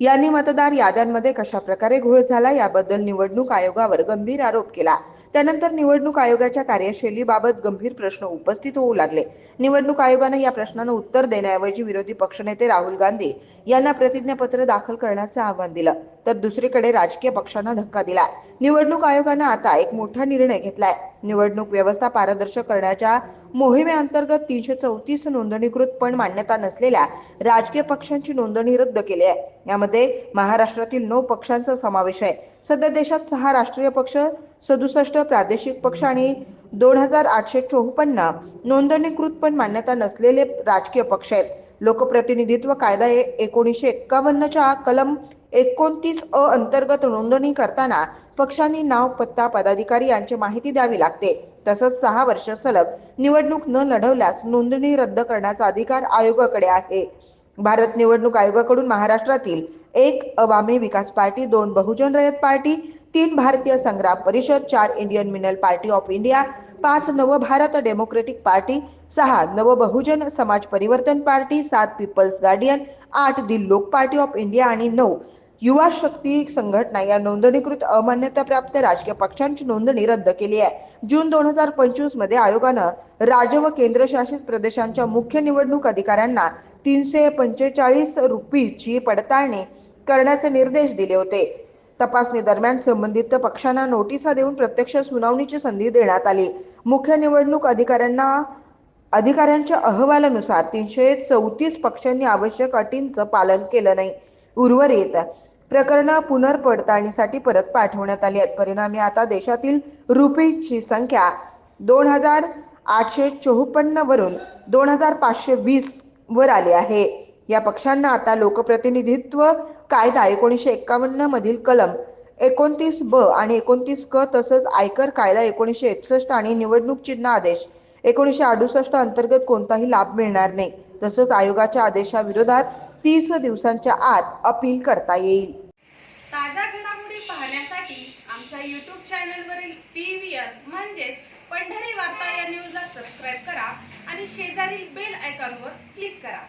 यांनी मतदार याद्यांमध्ये कशा प्रकारे घोळ झाला याबद्दल निवडणूक आयोगावर गंभीर आरोप केला. त्यानंतर निवडणूक आयोगाच्या कार्यशैलीबाबत गंभीर प्रश्न उपस्थित होऊ लागले. निवडणूक आयोगानं या प्रश्नांना उत्तर देण्याऐवजी विरोधी पक्षनेते राहुल गांधी यांना प्रतिज्ञापत्र दाखल करण्याचं आव्हान दिलं. तर दुसरीकडे राजकीय पक्षांना धक्का दिला. निवडणूक आयोगानं आता एक मोठा निर्णय घेतलाय. निवडणूक व्यवस्था पारदर्शक करण्याच्या मोहिमेअंतर्गत तीनशे चौतीस नोंदणीकृत पण मान्यता नसलेल्या राजकीय पक्षांची नोंदणी रद्द केली आहे. यामध्ये महाराष्ट्रातील नऊ पक्षांचा समावेश आहे. सध्या देशात सहा राष्ट्रीय पक्ष सदुसष्ट प्रादेशिक पक्ष आणि दोन हजार आठशे चोपन्न नोंदणीकृत पण मान्यता नसलेले राजकीय पक्ष आहेत. लोकप्रतिनिधित्व कायदा हे एकोणीसशे एक्कावन्नच्या कलम एकोणतीस अ अंतर्गत नोंदणी करताना पक्षांनी नाव पत्ता पदाधिकारी यांची माहिती द्यावी लागते. तसंच सहा वर्ष सलग निवडणूक न लढवल्यास नोंदणी रद्द करण्याचा अधिकार आयोगाकडे आहे. भारत निवडणूक आयोगाकडून महाराष्ट्रातील एक अवामी विकास पार्टी दोन बहुजन रयत पार्टी तीन भारतीय संग्राम परिषद चार इंडियन मिनल पार्टी ऑफ इंडिया पाच नवभारत डेमोक्रेटिक पार्टी सहा नव बहुजन समाज परिवर्तन पार्टी सात पीपल्स गार्डियन आठ दी लोक पार्टी ऑफ इंडिया आणि नऊ युवा शक्ती संघटना या नोंदणीकृत अमान्यताप्राप्त राजकीय पक्षांची नोंदणी रद्द केली आहे. जून दोन हजार पंचवीसमध्ये आयोगानं राज्य व केंद्रशासित प्रदेशांच्या मुख्य निवडणूक अधिकाऱ्यांना तीनशे पंचेचाळीस रुपीची पडताळणी करण्याचे निर्देश दिले होते. तपासणी दरम्यान संबंधित पक्षांना नोटिसा देऊन प्रत्यक्ष सुनावणीची संधी देण्यात आली. मुख्य निवडणूक अधिकाऱ्यांना अधिकाऱ्यांच्या अहवालानुसार तीनशे चौतीस पक्षांनी आवश्यक अटींचं पालन केलं नाही. उर्वरित प्रकरणं पुनर्पडताळणीसाठी परत पाठवण्यात आली आहेत. परिणामी आता देशातील रुपीची संख्या दोन हजार आठशे चोपन्न वरून दोन हजार पाचशे वीस वर आली आहे. या पक्षांना आता लोकप्रतिनिधित्व कायदा एकोणीसशे एक्कावन्न मधील कलम एकोणतीस ब आणि एकोणतीस क तसंच आयकर कायदा एकोणीसशे एकसष्ट आणि निवडणूक चिन्ह आदेश एकोणीसशे अडुसष्ट अंतर्गत कोणताही लाभ मिळणार नाही. तसंच आयोगाच्या आदेशाविरोधात तीस दिवसांच्या आत अपील करता येईल. ताज्या घडामोडी पाहण्यासाठी आमच्या यूट्यूब चॅनलवरील पी व्ही आर म्हणजेच पंढरी वार्ता या न्यूजला सबस्क्राईब करा आणि शेजारील बेल आयकॉनवर क्लिक करा.